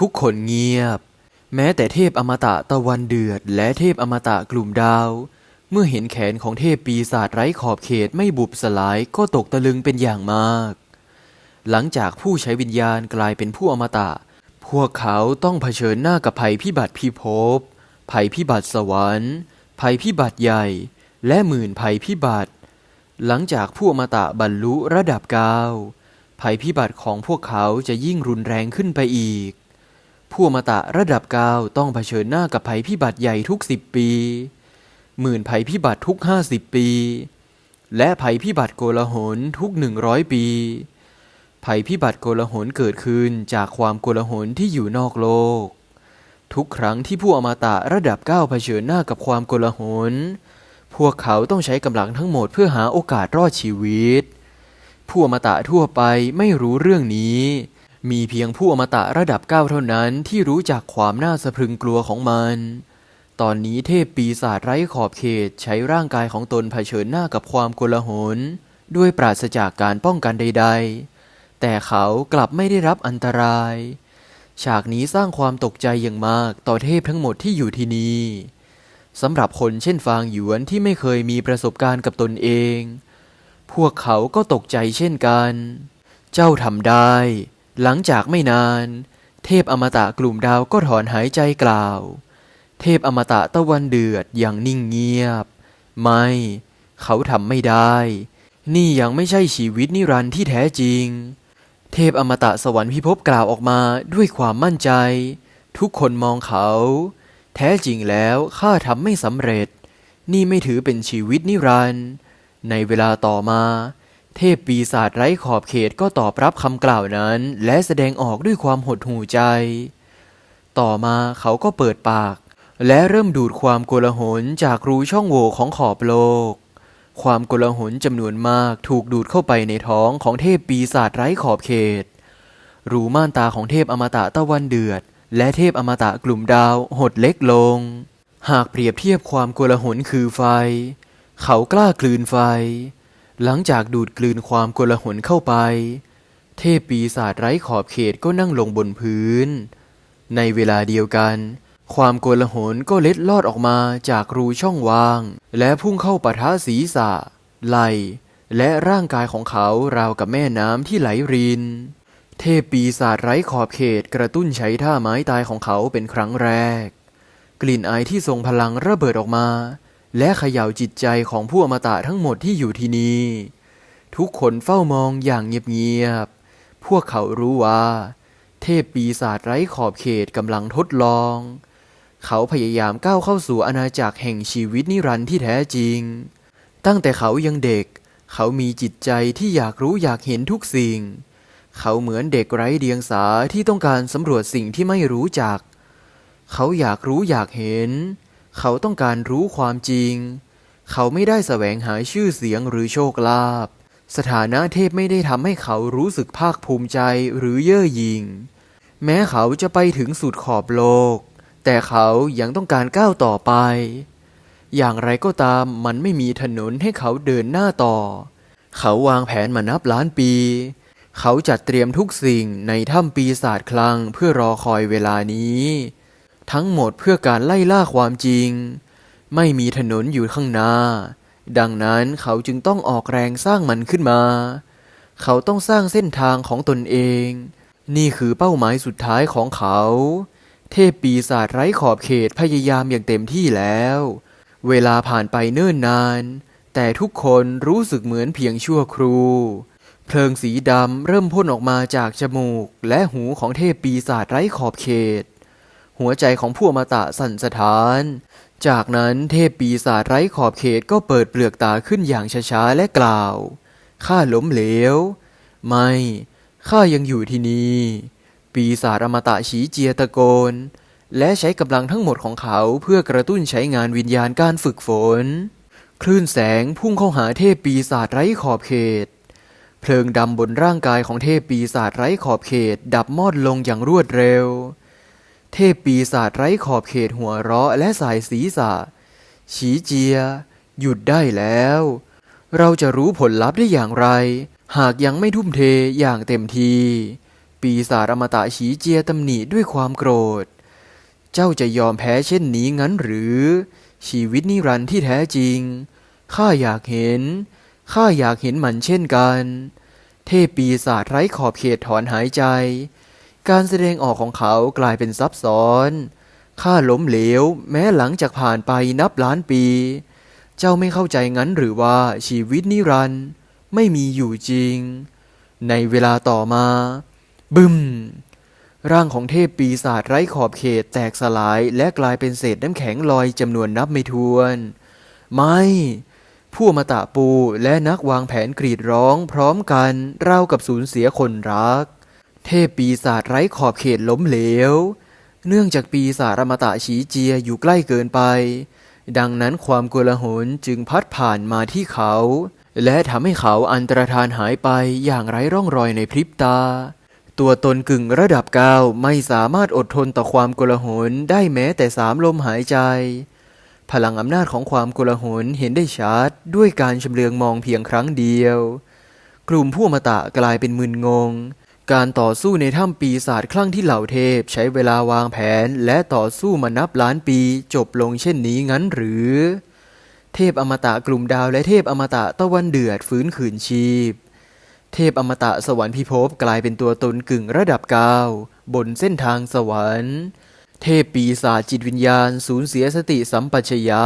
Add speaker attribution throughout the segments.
Speaker 1: ทุกคนเงียบ แม้แต่เทพอมตะตะวันเดือด และเทพอมตะกลุ่มดาว เมื่อเห็นแขนของเทพปีศาจไร้ขอบเขตไม่บุบสลายก็ตกตะลึงเป็นอย่างมาก หลังจากผู้ใช้วิญญาณกลายเป็นผู้อมตะ พวกเขาต้องเผชิญหน้ากับภัยพิบัติพิภพ ภัยพิบัติสวรรค์ ภัยพิบัติใหญ่ และหมื่นภัยพิบัติ หลังจากผู้อมตะบรรลุระดับเก้าภัยพิบัติของพวกเขาจะยิ่งรุนแรงขึ้นไปอีก ผู้อมตะระดับเก้าต้องเผชิญหน้ากับภัยพิบัติใหญ่ทุกสิบปี หมื่นภัยพิบัติทุกห้าสิบปี และภัยพิบัติโกลาหลทุกหนึ่งร้อยปี ภัยพิบัติโกลาหลเกิดขึ้นจากความโกลาหลที่อยู่นอกโลก ทุกครั้งที่ผู้อมตะระดับเก้าเผชิญหน้ากับความโกลาหลพวกเขาต้องใช้กำลังทั้งหมดเพื่อหาโอกาสรอดชีวิต ผู้อมตะทั่วไปไม่รู้เรื่องนี้ มีเพียงผู้อมตะระดับเก้าเท่านั้นที่รู้จักความน่าสะพรึงกลัวของมัน ตอนนี้เทพปีศาจไร้ขอบเขตใช้ร่างกายของตนเผชิญหน้ากับความโกลาหล ด้วยปราศจากการป้องกันใด ๆ แต่เขากลับไม่ได้รับอันตราย ฉากนี้สร้างความตกใจอย่างมากต่อเทพทั้งหมดที่อยู่ที่นี่สำหรับคนเช่นฟางหยวนที่ไม่เคยมีประสบการณ์กับตนเอง พวกเขาก็ตกใจเช่นกัน เจ้าทำได้ หลังจากไม่นาน เทพอมตะกลุ่มดาวก็ถอนหายใจกล่าว เทพอมตะตะวันเดือดอย่างนิ่งเงียบ ไม่ เขาทำไม่ได้ นี่ยังไม่ใช่ชีวิตนิรันดร์ที่แท้จริง เทพอมตะสวรรค์พิภพกล่าวออกมาด้วยความมั่นใจ ทุกคนมองเขา แท้จริงแล้วข้าทำไม่สำเร็จ นี่ไม่ถือเป็นชีวิตนิรันดร์ในเวลาต่อมา เทพปีศาจไร้ขอบเขตก็ตอบรับคำกล่าวนั้น และแสดงออกด้วยความหดหู่ใจ ต่อมาเขาก็เปิดปาก และเริ่มดูดความโกลาหลจากรูช่องโหว่ของขอบโลก ความโกลาหลจำนวนมากถูกดูดเข้าไปในท้องของเทพปีศาจไร้ขอบเขต รูม่านตาของเทพอมตะตะวันเดือด และเทพอมตะกลุ่มดาวหดเล็กลง หากเปรียบเทียบความโกลาหลคือไฟ เขากล้ากลืนไฟ หลังจากดูดกลืนความโกลาหลเข้าไป เทพปีศาจไร้ขอบเขตก็นั่งลงบนพื้น ในเวลาเดียวกัน ความโกลาหลก็เล็ดลอดออกมาจากรูช่องว่าง และพุ่งเข้าปะทะศีรษะ ไหลและร่างกายของเขาราวกับแม่น้ำที่ไหลริน เทพปีศาจไร้ขอบเขตกระตุ้นใช้ท่าไม้ตายของเขาเป็นครั้งแรก กลิ่นไอที่ทรงพลังระเบิดออกมา และเขย่าจิตใจของผู้อมตะทั้งหมดที่อยู่ที่นี่ ทุกคนเฝ้ามองอย่างเงียบๆ พวกเขารู้ว่า เทพปีศาจไร้ขอบเขตกำลังทดลอง เขาพยายามก้าวเข้าสู่อาณาจักรแห่งชีวิตนิรันดร์ที่แท้จริง ตั้งแต่เขายังเด็ก เขามีจิตใจที่อยากรู้อยากเห็นทุกสิ่ง เขาเหมือนเด็กไร้เดียงสาที่ต้องการสำรวจสิ่งที่ไม่รู้จัก เขาอยากรู้อยากเห็น เขาต้องการรู้ความจริง เขาไม่ได้แสวงหาชื่อเสียงหรือโชคลาภ สถานะเทพไม่ได้ทำให้เขารู้สึกภาคภูมิใจหรือเย่อหยิ่ง แม้เขาจะไปถึงสุดขอบโลก แต่เขายังต้องการก้าวต่อไป อย่างไรก็ตามมันไม่มีถนนให้เขาเดินหน้าต่อ เขาวางแผนมานับล้านปี เขาจัดเตรียมทุกสิ่งในถ้ำปีศาจคลังเพื่อรอคอยเวลานี้ ทั้งหมดเพื่อการไล่ล่าความจริง ไม่มีถนนอยู่ข้างหน้า ดังนั้นเขาจึงต้องออกแรงสร้างมันขึ้นมา เขาต้องสร้างเส้นทางของตนเอง นี่คือเป้าหมายสุดท้ายของเขา เทพปีศาจไร้ขอบเขตพยายามอย่างเต็มที่แล้ว เวลาผ่านไปเนิ่นนาน แต่ทุกคนรู้สึกเหมือนเพียงชั่วครูเพลิงสีดำเริ่มพ่นออกมาจากจมูกและหูของเทพปีศาจไร้ขอบเขต หัวใจของผู้อมตะสั่นสะท้าน จากนั้นเทพปีศาจไร้ขอบเขตก็เปิดเปลือกตาขึ้นอย่างช้าๆและกล่าว ข้าล้มเหลว ไม่ ข้ายังอยู่ที่นี่ ปีศาจอมตะฉีเจียตะโกน และใช้กำลังทั้งหมดของเขาเพื่อกระตุ้นใช้งานวิญญาณการฝึกฝน คลื่นแสงพุ่งเข้าหาเทพปีศาจไร้ขอบเขตเพลิงดำบนร่างกายของเทพปีศาจไร้ขอบเขตดับมอดลงอย่างรวดเร็ว เทพปีศาจไร้ขอบเขตหัวเราะและสายศีรษะ ฉีเจีย หยุดได้แล้ว เราจะรู้ผลลัพธ์ได้อย่างไร หากยังไม่ทุ่มเทอย่างเต็มที ปีศาจอมตะฉีเจียตำหนิด้วยความโกรธ เจ้าจะยอมแพ้เช่นนี้งั้นหรือ ชีวิตนิรันดร์ที่แท้จริง ข้าอยากเห็น ข้าอยากเห็นมันเช่นกัน เทพปีศาจไร้ขอบเขตถอนหายใจ การแสดงออกของเขากลายเป็นซับซ้อนข้าล้มเหลว แม้หลังจากผ่านไปนับล้านปี เจ้าไม่เข้าใจงั้นหรือว่าชีวิตนิรันดร์ไม่มีอยู่จริง ในเวลาต่อมา บึม ร่างของเทพปีศาจไร้ขอบเขตแตกสลายและกลายเป็นเศษน้ำแข็งลอยจำนวนนับไม่ถ้วน ไม่ ผู้มาตะปูและนักวางแผนกรีดร้องพร้อมกันราวกับสูญเสียคนรัก เทพปีศาจไร้ขอบเขตล้มเหลว เนื่องจากปีศาจอมตะฉีเจียอยู่ใกล้เกินไป ดังนั้นความโกลาหลจึงพัดผ่านมาที่เขา และทำให้เขาอันตรธานหายไปอย่างไร้ร่องรอยในพริบตา ตัวตนกึ่งระดับเก้าไม่สามารถอดทนต่อความโกลาหลได้แม้แต่สามลมหายใจ พลังอำนาจของความโกลาหลเห็นได้ชัดด้วยการชำเลืองมองเพียงครั้งเดียว กลุ่มผู้อมตะกลายเป็นมึนงง การต่อสู้ในถ้ำปีศาจคลั่งที่เหล่าเทพ ใช้เวลาวางแผนและต่อสู้มานับล้านปีจบลงเช่นนี้งั้นหรือ เทพอมตะกลุ่มดาวและเทพอมตะตะวันเดือดฟื้นคืนชีพ เทพอมตะสวรรค์พิภพกลายเป็นตัวตนกึ่งระดับเก้าบนเส้นทางสวรรค์ เทพปีศาจจิตวิญญาณ สูญเสียสติสัมปชัญญะ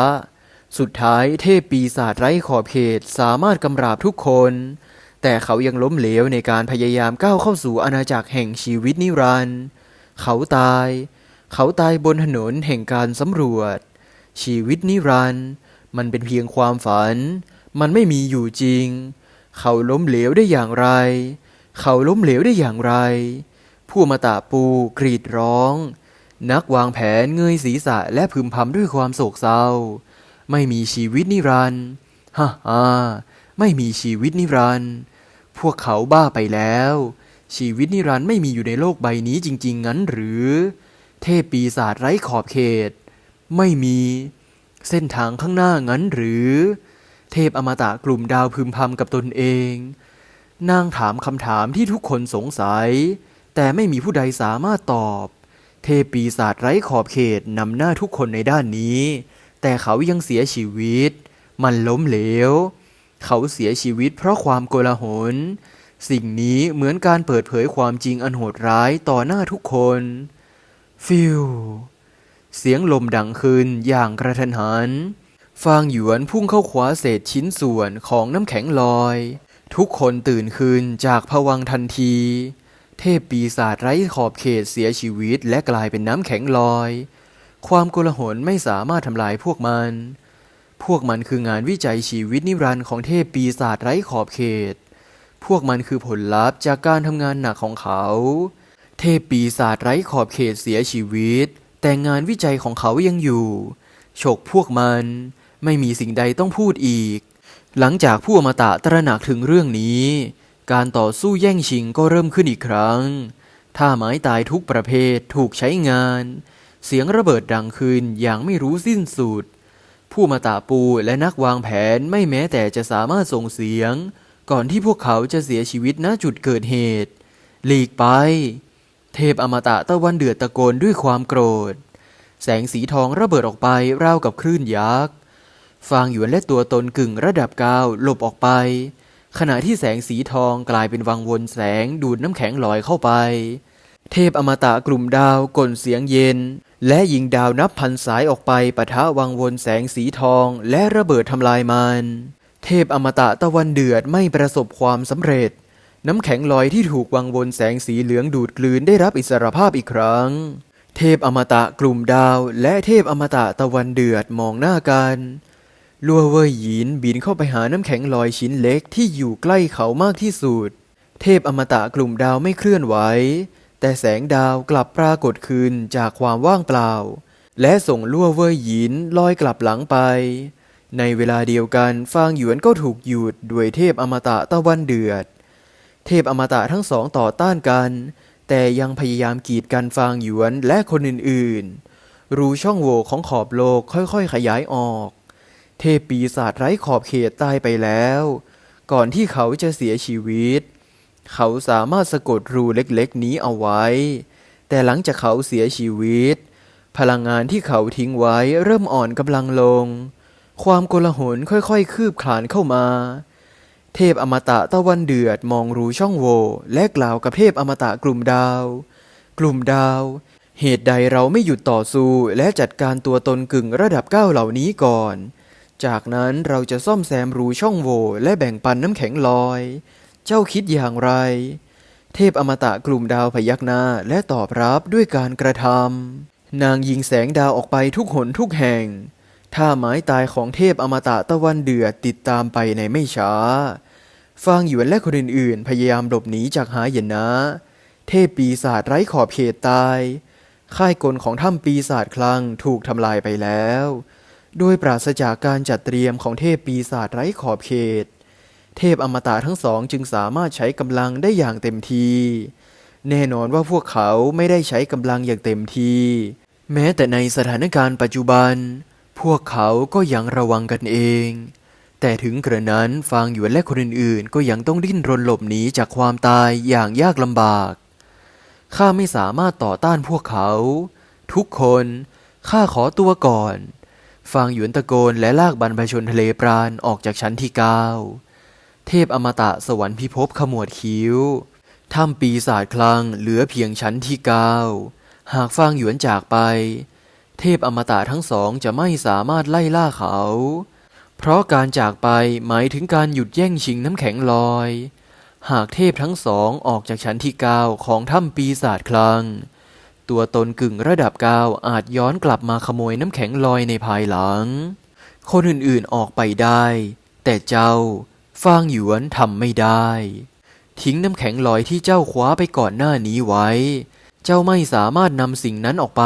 Speaker 1: สุดท้ายเทพปีศาจไร้ขอบเขตสามารถกำราบทุกคน แต่เขายังล้มเหลวในการพยายามก้าวเข้าสู่อาณาจักรแห่งชีวิตนิรันดร์เขาตาย เขาตายบนถนนแห่งการสำรวจ ชีวิตนิรันดร์มันเป็นเพียงความฝัน มันไม่มีอยู่จริง เขาล้มเหลวได้อย่างไร เขาล้มเหลวได้อย่างไร ผู้มาตาปูกรีดร้อง นักวางแผนเงยศีรษะและพึมพำด้วยความโศกเศร้า ไม่มีชีวิตนิรันดร์ฮ่าฮ่าไม่มีชีวิตนิรันดร์ พวกเขาบ้าไปแล้ว ชีวิตนิรันดร์ไม่มีอยู่ในโลกใบนี้จริง ๆ งั้นหรือ เทพปีศาจไร้ขอบเขต ไม่มี เส้นทางข้างหน้างั้นหรือ เทพอมตะกลุ่มดาวพึมพำกับตนเองนางถามคำถามที่ทุกคนสงสัย แต่ไม่มีผู้ใดสามารถตอบ เทพปีศาจไร้ขอบเขตนำหน้าทุกคนในด้านนี้ แต่เขายังเสียชีวิต มันล้มเหลว เขาเสียชีวิตเพราะความโกลาหล สิ่งนี้เหมือนการเปิดเผยความจริงอันโหดร้ายต่อหน้าทุกคน ฟิวเสียงลมดังขึ้นอย่างกระทันหัน ฟางหยวนพุ่งเข้าคว้าเศษชิ้นส่วนของน้ำแข็งลอย ทุกคนตื่นขึ้นจากผวังทันที เทพปีศาจไร้ขอบเขตเสียชีวิตและกลายเป็นน้ำแข็งลอย ความโกลาหลไม่สามารถทำลายพวกมัน พวกมันคืองานวิจัยชีวิตนิรันดร์ของเทพปีศาจไร้ขอบเขต พวกมันคือผลลัพธ์จากการทำงานหนักของเขา เทพปีศาจไร้ขอบเขตเสียชีวิต แต่งานวิจัยของเขายังอยู่ฉกพวกมัน ไม่มีสิ่งใดต้องพูดอีก หลังจากผู้อมตะตระหนักถึงเรื่องนี้ การต่อสู้แย่งชิงก็เริ่มขึ้นอีกครั้งท่าไม้ตายทุกประเภทถูกใช้งาน เสียงระเบิดดังขึ้นอย่างไม่รู้สิ้นสุด ผู้มาตาปูและนักวางแผนไม่แม้แต่จะสามารถส่งเสียง ก่อนที่พวกเขาจะเสียชีวิตณจุดเกิดเหตุ หลีกไป เทพอมตะตะวันเดือดตะโกนด้วยความโกรธ แสงสีทองระเบิดออกไปราวกับคลื่นยักษ์ฟางหยวนและตัวตนกึ่งระดับกาวหลบออกไป ขณะที่แสงสีทองกลายเป็นวังวนแสงดูดน้ำแข็งลอยเข้าไป เทพอมตะกลุ่มดาวก่นเสียงเย็น และยิงดาวนับพันสายออกไปปะทะวังวนแสงสีทองและระเบิดทำลายมัน เทพอมตะตะวันเดือดไม่ประสบความสำเร็จ น้ำแข็งลอยที่ถูกวังวนแสงสีเหลืองดูดกลืนได้รับอิสรภาพอีกครั้ง เทพอมตะกลุ่มดาว และเทพอมตะตะวันเดือดมองหน้ากันลัวเว่ยหยินบินเข้าไปหาน้ำแข็งลอยชิ้นเล็กที่อยู่ใกล้เขามากที่สุด เทพอมตะกลุ่มดาวไม่เคลื่อนไหว แต่แสงดาวกลับปรากฏคืนจากความว่างเปล่า และส่งลัวเว่ยหยินลอยกลับหลังไป ในเวลาเดียวกันฟางหยวนก็ถูกหยุดด้วยเทพอมตะตะวันเดือด เทพอมตะทั้งสองต่อต้านกัน แต่ยังพยายามกีดกันฟางหยวนและคนอื่นๆ รูช่องโหว่ของขอบโลกค่อยๆขยายออก เทพปีศาจไร้ขอบเขตตายไปแล้ว ก่อนที่เขาจะเสียชีวิต เขาสามารถสะกดรูเล็กๆ นี้เอาไว้ แต่หลังจากเขาเสียชีวิต พลังงานที่เขาทิ้งไว้เริ่มอ่อนกำลังลง ความโกลาหลค่อยๆ คืบคลานเข้ามา เทพอมตะตะวันเดือดมองรูช่องโหว่และกล่าวกับเทพอมตะกลุ่มดาว กลุ่มดาว เหตุใดเราไม่หยุดต่อสู้และจัดการตัวตนกึ่งระดับเก้าเหล่านี้ก่อน จากนั้นเราจะซ่อมแซมรูช่องโหว่และแบ่งปันน้ำแข็งลอย เจ้าคิดอย่างไร เทพอมตะกลุ่มดาวพยักหน้าและตอบรับด้วยการกระทำนางยิงแสงดาวออกไปทุกหนทุกแห่งท่าไม้ตายของเทพอมตะตะวันเดือดติดตามไปในไม่ช้า ฟางหยวนและคนอื่นๆ พยายามหลบหนีจากหายนะ เทพปีศาจไร้ขอบเขตตาย ค่ายกลของถ้ำปีศาจคลังถูกทำลายไปแล้ว โดยปราศจากการจัดเตรียมของเทพปีศาจไร้ขอบเขต เทพอมตะทั้งสองจึงสามารถใช้กำลังได้อย่างเต็มที แน่นอนว่าพวกเขาไม่ได้ใช้กำลังอย่างเต็มที แม้แต่ในสถานการณ์ปัจจุบัน พวกเขาก็ยังระวังกันเอง แต่ถึงกระนั้นฟางหยวนและคนอื่นๆ ก็ยังต้องดิ้นรนหลบหนีจากความตายอย่างยากลำบาก ข้าไม่สามารถต่อต้านพวกเขา ทุกคนข้าขอตัวก่อน ฟางหยวนตะโกนและลากบรรพชนทะเลปราณออกจากชั้นที่เก้า เทพอมตะสวรรค์พิภพขมวดคิ้วถ้ำปีศาจคลังเหลือเพียงชั้นที่เก้าหากฟางหยวนจากไป เทพอมตะทั้งสองจะไม่สามารถไล่ล่าเขา เพราะการจากไปหมายถึงการหยุดแย่งชิงน้ำแข็งลอย หากเทพทั้งสองออกจากชั้นที่เก้าของถ้ำปีศาจคลัง ตัวตนกึ่งระดับเก้าอาจย้อนกลับมาขโมยน้ำแข็งลอยในภายหลัง คนอื่นๆออกไปได้ แต่เจ้า ฟางหยวนทำไม่ได้ ทิ้งน้ำแข็งลอยที่เจ้าคว้าไปก่อนหน้านี้ไว้ เจ้าไม่สามารถนำสิ่งนั้นออกไป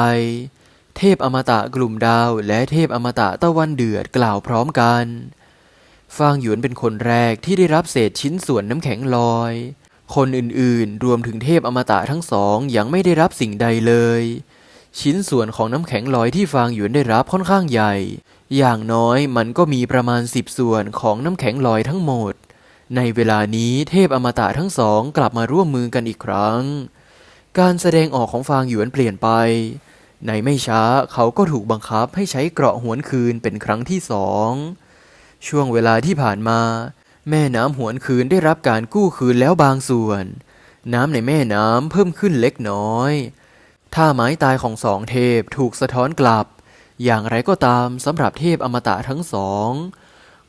Speaker 1: เทพอมตะกลุ่มดาวและเทพอมตะตะวันเดือดกล่าวพร้อมกันฟางหยวนเป็นคนแรกที่ได้รับเศษชิ้นส่วนน้ำแข็งลอย คนอื่นๆ รวมถึงเทพอมตะทั้งสองยังไม่ได้รับสิ่งใดเลย ชิ้นส่วนของน้ำแข็งลอยที่ฟางหยวนได้รับค่อนข้างใหญ่ อย่างน้อยมันก็มีประมาณสิบส่วนของน้ำแข็งลอยทั้งหมด ในเวลานี้เทพอมตะทั้งสองกลับมาร่วมมือกันอีกครั้ง การแสดงออกของฟางหยวนเปลี่ยนไป ในไม่ช้าเขาก็ถูกบังคับให้ใช้เกราะหวนคืนเป็นครั้งที่สองช่วงเวลาที่ผ่านมา แม่น้ำหวนคืนได้รับการกู้คืนแล้วบางส่วน น้ำในแม่น้ำเพิ่มขึ้นเล็กน้อย ท่าไม้ตายของสองเทพถูกสะท้อนกลับ อย่างไรก็ตามสำหรับเทพอมตะทั้งสอง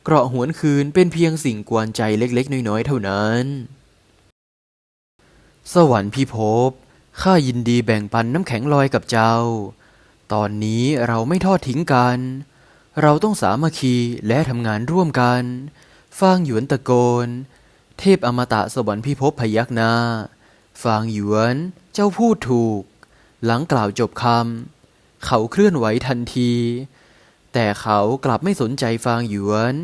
Speaker 1: เกราะหวนคืนเป็นเพียงสิ่งกวนใจเล็กๆ น้อยๆ เท่านั้น สวรรค์พิภพข้ายินดีแบ่งปันน้ำแข็งลอยกับเจ้า ตอนนี้เราไม่ทอดทิ้งกัน เราต้องสามัคคีและทำงานร่วมกันฟางหยวนตะโกน เทพอมตะสวรรค์พิภพพยักหน้าฟางหยวน เจ้าพูดถูก หลังกล่าวจบคำเขาเคลื่อนไหวทันที แต่เขากลับไม่สนใจฟางหยวน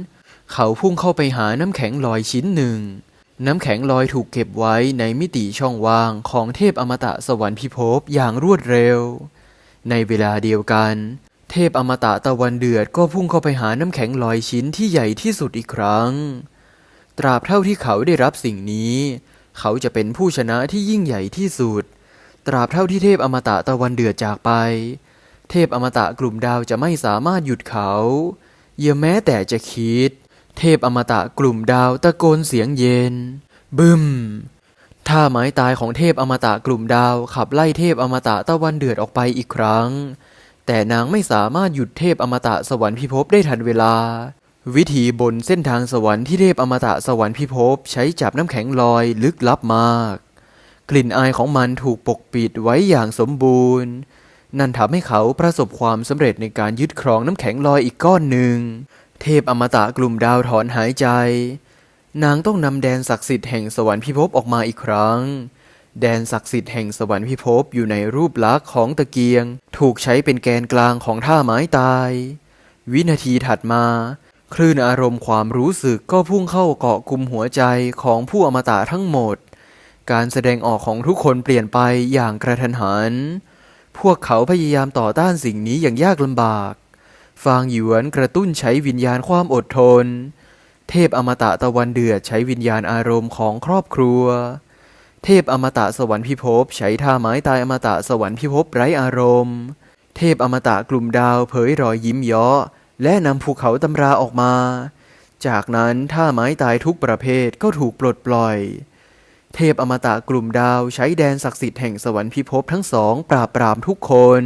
Speaker 1: เขาพุ่งเข้าไปหาน้ำแข็งลอยชิ้นหนึ่ง น้ำแข็งลอยถูกเก็บไว้ในมิติช่องว่างของเทพอมตะสวรรค์พิภพอย่างรวดเร็ว ในเวลาเดียวกัน เทพอมตะตะวันเดือดก็พุ่งเข้าไปหาน้ำแข็งลอยชิ้นที่ใหญ่ที่สุดอีกครั้ง ตราบเท่าที่เขาได้รับสิ่งนี้ เขาจะเป็นผู้ชนะที่ยิ่งใหญ่ที่สุด ตราบเท่าที่เทพอมตะตะวันเดือดจากไป เทพอมตะกลุ่มดาวจะไม่สามารถหยุดเขา อย่าแม้แต่จะคิด เทพอมตะกลุ่มดาวตะโกนเสียงเย็น บึมท่าไม้ตายของเทพอมตะกลุ่มดาวขับไล่เทพอมตะตะวันเดือดออกไปอีกครั้ง แต่นางไม่สามารถหยุดเทพอมตะสวรรค์พิภพได้ทันเวลา วิธีบนเส้นทางสวรรค์ที่เทพอมตะสวรรค์พิภพใช้จับน้ำแข็งลอยลึกลับมาก กลิ่นอายของมันถูกปกปิดไว้อย่างสมบูรณ์ นั่นทำให้เขาประสบความสำเร็จในการยึดครองน้ำแข็งลอยอีกก้อนหนึ่ง เทพอมตะกลุ่มดาวถอนหายใจ นางต้องนำแดนศักดิ์สิทธิ์แห่งสวรรค์พิภพออกมาอีกครั้ง แดนศักดิ์สิทธิ์แห่งสวรรค์พิภพอยู่ในรูปลักษณ์ของตะเกียง ถูกใช้เป็นแกนกลางของท่าไม้ตาย วินาทีถัดมาคลื่นอารมณ์ความรู้สึกก็พุ่งเข้าเกาะกลุ่มหัวใจของผู้อมตะทั้งหมด การแสดงออกของทุกคนเปลี่ยนไปอย่างกระทันหัน พวกเขาพยายามต่อต้านสิ่งนี้อย่างยากลำบาก ฟางหยวนกระตุ้นใช้วิญญาณความอดทน เทพอมตะตะวันเดือดใช้วิญญาณอารมณ์ของครอบครัว เทพอมตะสวรรค์พิภพใช้ท่าไม้ตายอมตะสวรรค์พิภพไร้อารมณ์ เทพอมตะกลุ่มดาวเผยรอยยิ้มเยาะและนำภูเขาตำราออกมา จากนั้นท่าไม้ตายทุกประเภทก็ถูกปลดปล่อย เทพอมตะกลุ่มดาวใช้แดนศักดิ์สิทธิ์แห่งสวรรค์พิภพทั้งสองปราบปรามทุกคน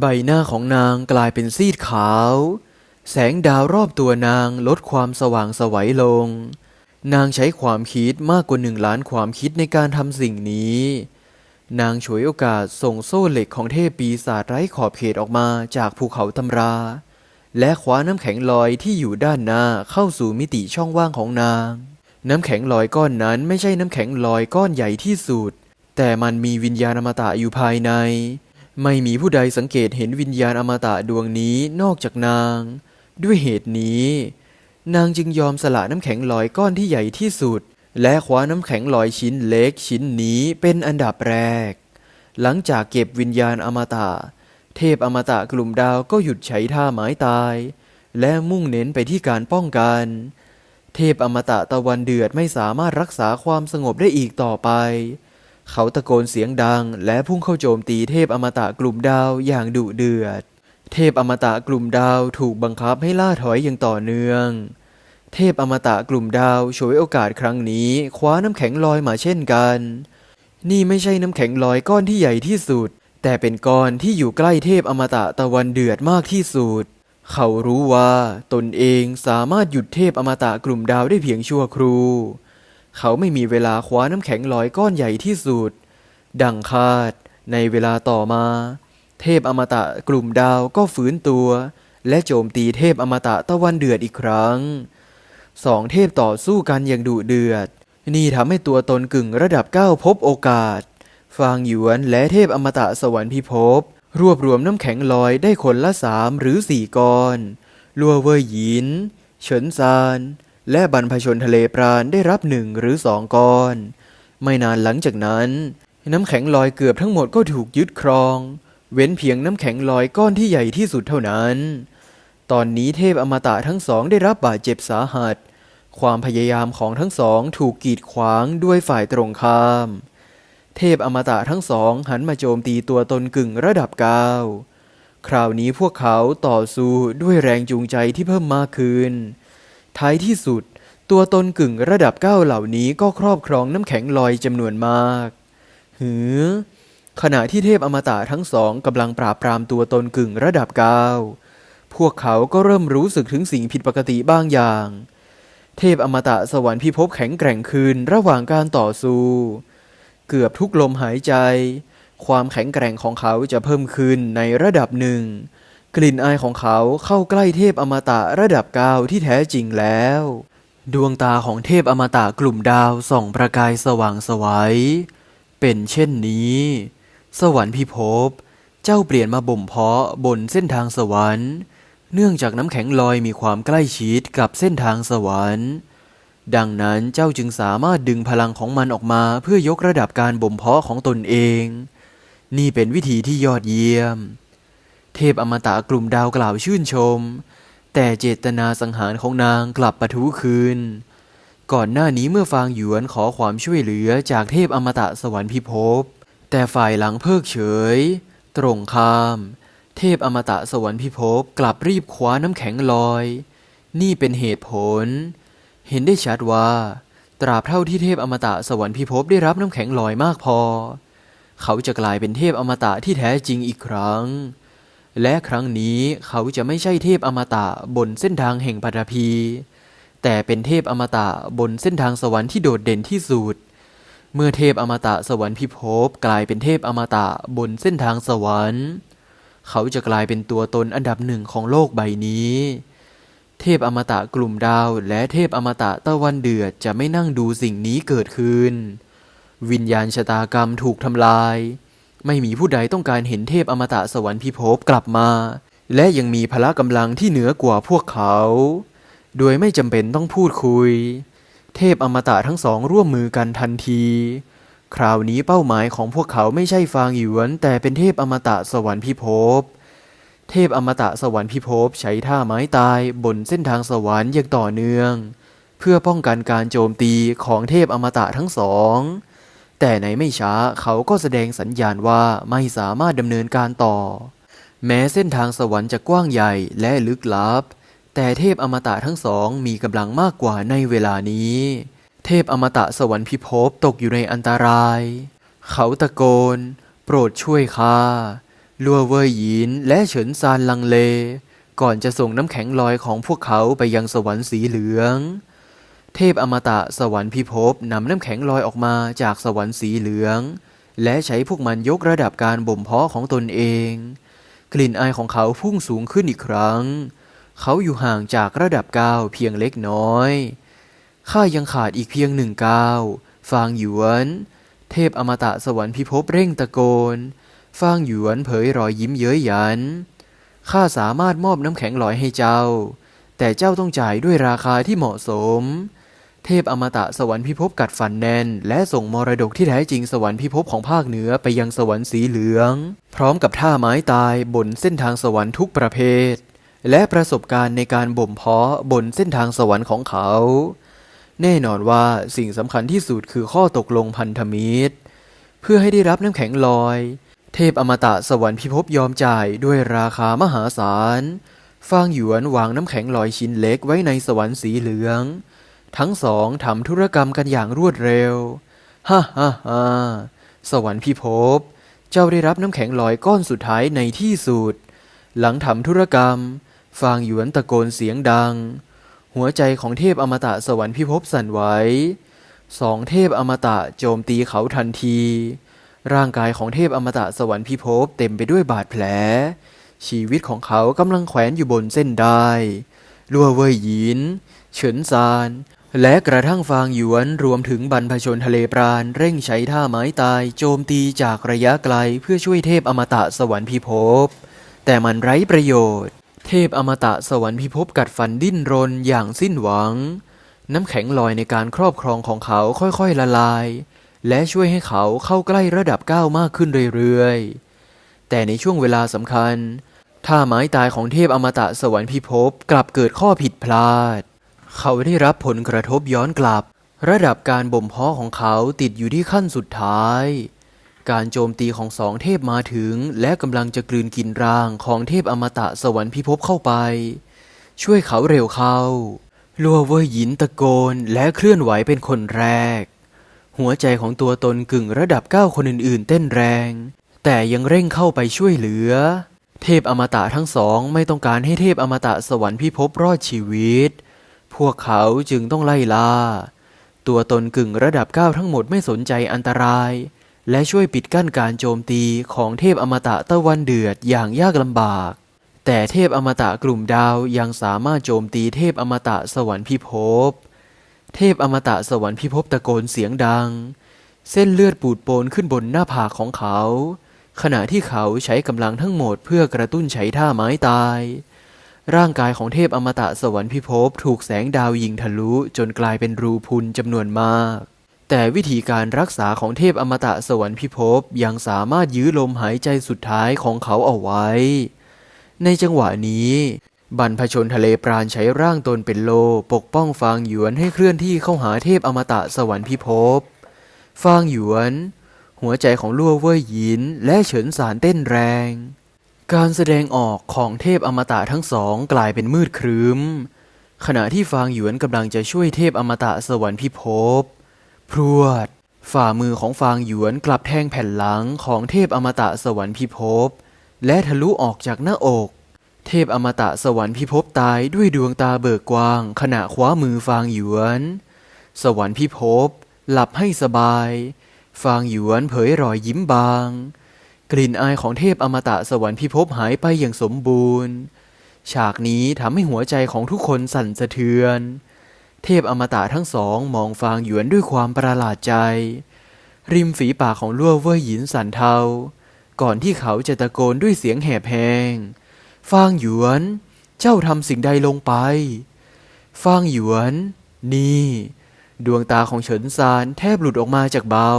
Speaker 1: ใบหน้าของนางกลายเป็นซีดขาว แสงดาวรอบตัวนางลดความสว่างสวัยลง นางใช้ความคิดมากกว่าหนึ่งล้านความคิดในการทำสิ่งนี้ นางฉวยโอกาสส่งโซ่เหล็กของเทพปีศาจไร้ขอบเขตออกมาจากภูเขาตำรา และคว้าน้ำแข็งลอยที่อยู่ด้านหน้าเข้าสู่มิติช่องว่างของนาง น้ำแข็งลอยก้อนนั้นไม่ใช่น้ำแข็งลอยก้อนใหญ่ที่สุด แต่มันมีวิญญาณอมตะอยู่ภายใน ไม่มีผู้ใดสังเกตเห็นวิญญาณอมตะดวงนี้นอกจากนาง ด้วยเหตุนี้ นางจึงยอมสละน้ำแข็งลอยก้อนที่ใหญ่ที่สุด และคว้าน้ำแข็งลอยชิ้นเล็กชิ้นนี้เป็นอันดับแรก หลังจากเก็บวิญญาณอมตะ เทพอมตะกลุ่มดาวก็หยุดใช้ท่าไม้ตาย และมุ่งเน้นไปที่การป้องกัน เทพอมตะตะวันเดือดไม่สามารถรักษาความสงบได้อีกต่อไป เขาตะโกนเสียงดัง และพุ่งเข้าโจมตีเทพอมตะกลุ่มดาวอย่างดุเดือด เทพอมตะกลุ่มดาวถูกบังคับให้ล่าถอยอย่างต่อเนื่อง เทพอมตะกลุ่มดาวฉวยโอกาสครั้งนี้ คว้าน้ำแข็งลอยมาเช่นกัน นี่ไม่ใช่น้ำแข็งลอยก้อนที่ใหญ่ที่สุด แต่เป็นก้อนที่อยู่ใกล้เทพอมตะตะวันเดือดมากที่สุด เขารู้ว่าตนเองสามารถหยุดเทพอมตะกลุ่มดาวได้เพียงชั่วครู่ เขาไม่มีเวลาคว้าน้ำแข็งลอยก้อนใหญ่ที่สุด ดังคาด ในเวลาต่อมา เทพอมตะกลุ่มดาวก็ฟื้นตัว และโจมตีเทพอมตะตะวันเดือดอีกครั้ง สองเทพต่อสู้กันอย่างดุเดือด นี่ทำให้ตัวตนกึ่งระดับเก้าพบโอกาส ฟางหยวนและเทพอมตะสวรรค์พิภพ รวบรวมน้ำแข็งลอยได้คนละสามหรือสี่ก้อน ลัวเว่ยหยิน เฉินซาน และบรรพชนทะเลปราณได้รับหนึ่งหรือสองก้อน ไม่นานหลังจากนั้น น้ำแข็งลอยเกือบทั้งหมดก็ถูกยึดครอง เว้นเพียงน้ำแข็งลอยก้อนที่ใหญ่ที่สุดเท่านั้น ตอนนี้เทพอมตะทั้งสองได้รับบาดเจ็บสาหัส ความพยายามของทั้งสองถูกกีดขวางด้วยฝ่ายตรงข้าม เทพอมตะทั้งสองหันมาโจมตีตัวตนกึ่งระดับเก้าคราวนี้พวกเขาต่อสู้ด้วยแรงจูงใจที่เพิ่มมากขึ้น ท้ายที่สุด ตัวตนกึ่งระดับเก้าเหล่านี้ก็ครอบครองน้ำแข็งลอยจำนวนมาก หือ ขณะที่เทพอมตะทั้งสองกำลังปราบปรามตัวตนกึ่งระดับเก้าพวกเขาก็เริ่มรู้สึกถึงสิ่งผิดปกติบางอย่าง เทพอมตะสวรรค์พิภพแข็งแกร่งขึ้นระหว่างการต่อสู้ เกือบทุกลมหายใจ ความแข็งแกร่งของเขาจะเพิ่มขึ้นในระดับหนึ่ง กลิ่นอายของเขาเข้าใกล้เทพอมตะระดับเก้าที่แท้จริงแล้ว ดวงตาของเทพอมตะกลุ่มดาวส่องประกายสว่างไสวัยเป็นเช่นนี้ สวรรค์พิภพเจ้าเปลี่ยนมาบ่มเพาะบนเส้นทางสวรรค์ เนื่องจากน้ำแข็งลอยมีความใกล้ชิดกับเส้นทางสวรรค์ ดังนั้นเจ้าจึงสามารถดึงพลังของมันออกมาเพื่อยกระดับการบ่มเพาะของตนเอง นี่เป็นวิธีที่ยอดเยี่ยม เทพอมตะกลุ่มดาวกล่าวชื่นชม แต่เจตนาสังหารของนางกลับปะทุคืน ก่อนหน้านี้เมื่อฟางหยวนขอความช่วยเหลือจากเทพอมตะสวรรค์พิภพ แต่ฝ่ายหลังเพิกเฉย ตรงข้าม เทพอมตะสวรรค์พิภพกลับรีบคว้าน้ำแข็งลอย นี่เป็นเหตุผล เห็นได้ชัดว่า ตราบเท่าที่เทพอมตะสวรรค์พิภพได้รับน้ำแข็งลอยมากพอ เขาจะกลายเป็นเทพอมตะที่แท้จริงอีกครั้ง และครั้งนี้เขาจะไม่ใช่เทพอมตะบนเส้นทางแห่งปฐพี แต่เป็นเทพอมตะบนเส้นทางสวรรค์ที่โดดเด่นที่สุด เมื่อเทพอมตะสวรรค์พิภพกลายเป็นเทพอมตะบนเส้นทางสวรรค์ เขาจะกลายเป็นตัวตนอันดับหนึ่งของโลกใบนี้ เทพอมตะกลุ่มดาว และเทพอมตะตะวันเดือดจะไม่นั่งดูสิ่งนี้เกิดขึ้น วิญญาณชะตากรรมถูกทำลาย ไม่มีผู้ใดต้องการเห็นเทพอมตะสวรรค์พิภพกลับมา และยังมีพละกำลังที่เหนือกว่าพวกเขา โดยไม่จำเป็นต้องพูดคุย เทพอมตะทั้งสองร่วมมือกันทันที คราวนี้เป้าหมายของพวกเขาไม่ใช่ฟางหยวน แต่เป็นเทพอมตะสวรรค์พิภพ เทพอมตะสวรรค์พิภพใช้ท่าไม้ตายบนเส้นทางสวรรค์อย่างต่อเนื่อง เพื่อป้องกันการโจมตีของเทพอมตะทั้งสอง แต่ในไม่ช้าเขาก็แสดงสัญญาณว่าไม่สามารถดำเนินการต่อ แม้เส้นทางสวรรค์จะกว้างใหญ่และลึกลับ แต่เทพอมตะทั้งสองมีกำลังมากกว่าในเวลานี้ เทพอมตะสวรรค์พิภพตกอยู่ในอันตราย เขาตะโกน โปรดช่วยข้า ลัวเว่ยหยินและเฉินซานลังเล ก่อนจะส่งน้ำแข็งลอยของพวกเขาไปยังสวรรค์สีเหลือง เทพอมตะสวรรค์พิภพนำน้ำแข็งลอยออกมาจากสวรรค์สีเหลือง และใช้พวกมันยกระดับการบ่มเพาะของตนเอง กลิ่นอายของเขาพุ่งสูงขึ้นอีกครั้ง เขาอยู่ห่างจากระดับก้าวเพียงเล็กน้อยข้ายังขาดอีกเพียงหนึ่งก้าว ฟางหยวน เทพอมตะสวรรค์พิภพเร่งตะโกน ฟางหยวนเผยรอยยิ้มเย้ยหยัน ข้าสามารถมอบน้ำแข็งลอยให้เจ้า แต่เจ้าต้องจ่ายด้วยราคาที่เหมาะสม เทพอมตะสวรรค์พิภพกัดฟันแน่นและส่งมรดกที่แท้จริงสวรรค์พิภพของภาคเหนือไปยังสวรรค์สีเหลือง พร้อมกับท่าไม้ตายบนเส้นทางสวรรค์ทุกประเภท และประสบการณ์ในการบ่มเพาะบนเส้นทางสวรรค์ของเขา แน่นอนว่าสิ่งสำคัญที่สุดคือข้อตกลงพันธมิตร เพื่อให้ได้รับน้ำแข็งลอย เทพอมตะสวรรค์พิภพยอมจ่ายด้วยราคามหาศาล ฟางหยวนวางน้ำแข็งลอยชิ้นเล็กไว้ในสวรรค์สีเหลือง ทั้งสองทำธุรกรรมกันอย่างรวดเร็ว ฮ่าฮ่าฮ่าสวรรค์พิภพ เจ้าได้รับน้ำแข็งลอยก้อนสุดท้ายในที่สุด หลังทำธุรกรรม ฟางหยวนตะโกนเสียงดัง หัวใจของเทพอมตะสวรรค์พิภพสั่นไหว สองเทพอมตะโจมตีเขาทันที ร่างกายของเทพอมตะสวรรค์พิภพเต็มไปด้วยบาดแผล ชีวิตของเขากำลังแขวนอยู่บนเส้นได้ลัวเว่ยหยิน เฉินซาน และกระทั่งฟางหยวนรวมถึงบรรพชนทะเลปราณเร่งใช้ท่าไม้ตายโจมตีจากระยะไกลเพื่อช่วยเทพอมตะสวรรค์พิภพ แต่มันไร้ประโยชน์ เทพอมตะสวรรค์พิภพกัดฟันดิ้นรนอย่างสิ้นหวัง น้ำแข็งลอยในการครอบครองของเขาค่อยๆละลาย และช่วยให้เขาเข้าใกล้ระดับก้าวมากขึ้นเรื่อยๆ แต่ในช่วงเวลาสำคัญท่าไม้ตายของเทพอมตะสวรรค์พิภพกลับเกิดข้อผิดพลาด เขาได้รับผลกระทบย้อนกลับ ระดับการบ่มเพาะของเขาติดอยู่ที่ขั้นสุดท้าย การโจมตีของสองเทพมาถึงและกำลังจะกลืนกินร่างของเทพอมตะสวรรค์พิภพเข้าไป ช่วยเขาเร็วเข้า ลัวเว่ยหยินตะโกนและเคลื่อนไหวเป็นคนแรก หัวใจของตัวตนกึ่งระดับเก้าคนอื่นๆ เต้นแรง แต่ยังเร่งเข้าไปช่วยเหลือ เทพอมตะทั้งสองไม่ต้องการให้เทพอมตะสวรรค์พิภพรอดชีวิต พวกเขาจึงต้องไล่ล่า ตัวตนกึ่งระดับเก้าทั้งหมดไม่สนใจอันตราย และช่วยปิดกั้นการโจมตีของเทพอมตะตะวันเดือดอย่างยากลำบาก แต่เทพอมตะกลุ่มดาวยังสามารถโจมตีเทพอมตะสวรรค์พิภพ เทพอมตะสวรรค์พิภพตะโกนเสียงดัง เส้นเลือดปูดโปนขึ้นบนหน้าผากของเขา ขณะที่เขาใช้กำลังทั้งหมดเพื่อกระตุ้นใช้ท่าไม้ตาย ร่างกายของเทพอมตะสวรรค์พิภพถูกแสงดาวยิงทะลุจนกลายเป็นรูพุนจำนวนมาก แต่วิธีการรักษาของเทพอมตะสวรรค์พิภพยังสามารถยื้อลมหายใจสุดท้ายของเขาเอาไว้ ในจังหวะนี้ บรรพชนทะเลปราณใช้ร่างตนเป็นโล ปกป้องฟางหยวนให้เคลื่อนที่เข้าหาเทพอมตะสวรรค์พิภพ ฟางหยวน หัวใจของลั่วเว่ยหยินและเฉินสารเต้นแรง การแสดงออกของเทพอมตะทั้งสองกลายเป็นมืดครึ้ม ขณะที่ฟางหยวนกำลังจะช่วยเทพอมตะสวรรค์พิภพ พรวด ฝ่ามือของฟางหยวนกลับแทงแผ่นหลังของเทพอมตะสวรรค์พิภพ และทะลุออกจากหน้าอก เทพอมตะสวรรค์พิภพตายด้วยดวงตาเบิกกว้าง ขณะคว้ามือฟางหยวน สวรรค์พิภพหลับให้สบาย ฟางหยวนเผยรอยยิ้มบาง กลิ่นอายของเทพอมตะสวรรค์พิภพหายไปอย่างสมบูรณ์ ฉากนี้ทำให้หัวใจของทุกคนสั่นสะเทือน เทพอมตะทั้งสองมองฟางหยวนด้วยความประหลาดใจ ริมฝีปากของลั่วเว่ยหยินสั่นเทา ก่อนที่เขาจะตะโกนด้วยเสียงแหบแหง ฟางหยวน เจ้าทำสิ่งใดลงไป ฟางหยวน นี่ ดวงตาของเฉินซานแทบหลุดออกมาจากเบา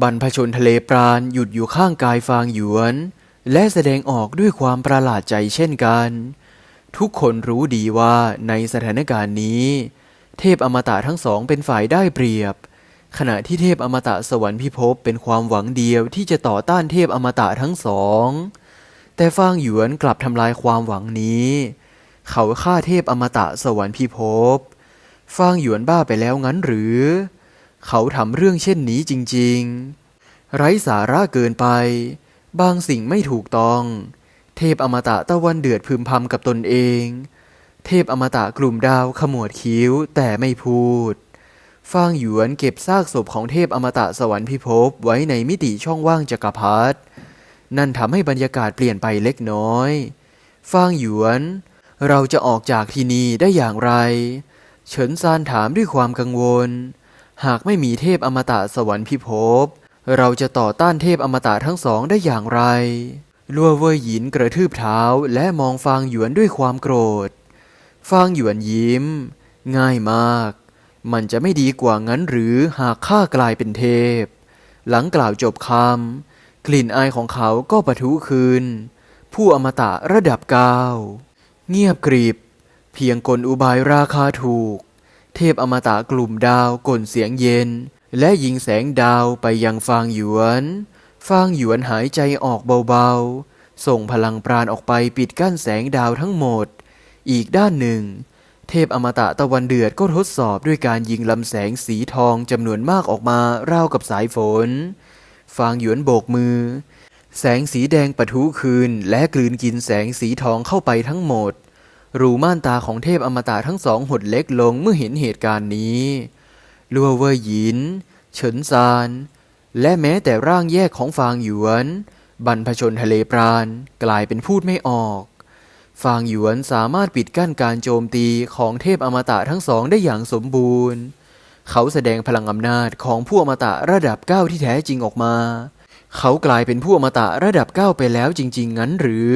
Speaker 1: บรรพชนทะเลปราณหยุดอยู่ข้างกายฟางหยวน และแสดงออกด้วยความประหลาดใจเช่นกัน ทุกคนรู้ดีว่าในสถานการณ์นี้ เทพอมตะทั้งสองเป็นฝ่ายได้เปรียบขณะที่เทพอมตะสวรรค์พิภพเป็นความหวังเดียวที่จะต่อต้านเทพอมตะทั้งสอง แต่ฟางหยวนกลับทำลายความหวังนี้ เขาฆ่าเทพอมตะสวรรค์พิภพ ฟางหยวนบ้าไปแล้วงั้นหรือ เขาทำเรื่องเช่นนี้จริง ๆ ไร้สาระเกินไป บางสิ่งไม่ถูกต้อง เทพอมตะตะวันเดือดพึมพำกับตนเอง เทพอมตะกลุ่มดาวขมวดคิ้วแต่ไม่พูดฟางหยวนเก็บซากศพของเทพอมตะสวรรค์พิภพไว้ในมิติช่องว่างจักรพรรดิ นั่นทำให้บรรยากาศเปลี่ยนไปเล็กน้อย ฟางหยวน เราจะออกจากที่นี่ได้อย่างไร เฉินซานถามด้วยความกังวล หากไม่มีเทพอมตะสวรรค์พิภพ เราจะต่อต้านเทพอมตะทั้งสองได้อย่างไร ลัวเว่ยหยินกระทืบเท้าและมองฟางหยวนด้วยความโกรธ ฟางหยวนยิ้ม ง่ายมาก มันจะไม่ดีกว่างั้นหรือหากข้ากลายเป็นเทพ หลังกล่าวจบคำ กลิ่นอายของเขาก็ปะทุคืน ผู้อมตะระดับเก้าเงียบกริบ เพียงกลอุบายราคาถูก เทพอมตะกลุ่มดาวกลเสียงเย็น และยิงแสงดาวไปยังฟางหยวน ฟางหยวนหายใจออกเบาๆ ส่งพลังปราณออกไปปิดกั้นแสงดาวทั้งหมด อีกด้านหนึ่ง เทพอมตะตะวันเดือดก็ทดสอบด้วยการยิงลำแสงสีทองจำนวนมากออกมาราวกับสายฝน ฟางหยวนโบกมือ แสงสีแดงปะทุคืน และกลืนกินแสงสีทองเข้าไปทั้งหมด รูม่านตาของเทพอมตะทั้งสองหดเล็กลงเมื่อเห็นเหตุการณ์นี้ลัวเว่ยหยิน เฉินซาน และแม้แต่ร่างแยกของฟางหยวน บรรพชนทะเลปราณกลายเป็นพูดไม่ออกฟางหยวนสามารถปิดกั้นการโจมตีของเทพอมตะทั้งสองได้อย่างสมบูรณ์ เขาแสดงพลังอำนาจของผู้อมตะระดับเก้าที่แท้จริงออกมา เขากลายเป็นผู้อมตะระดับเก้าไปแล้วจริง ๆ งั้นหรือ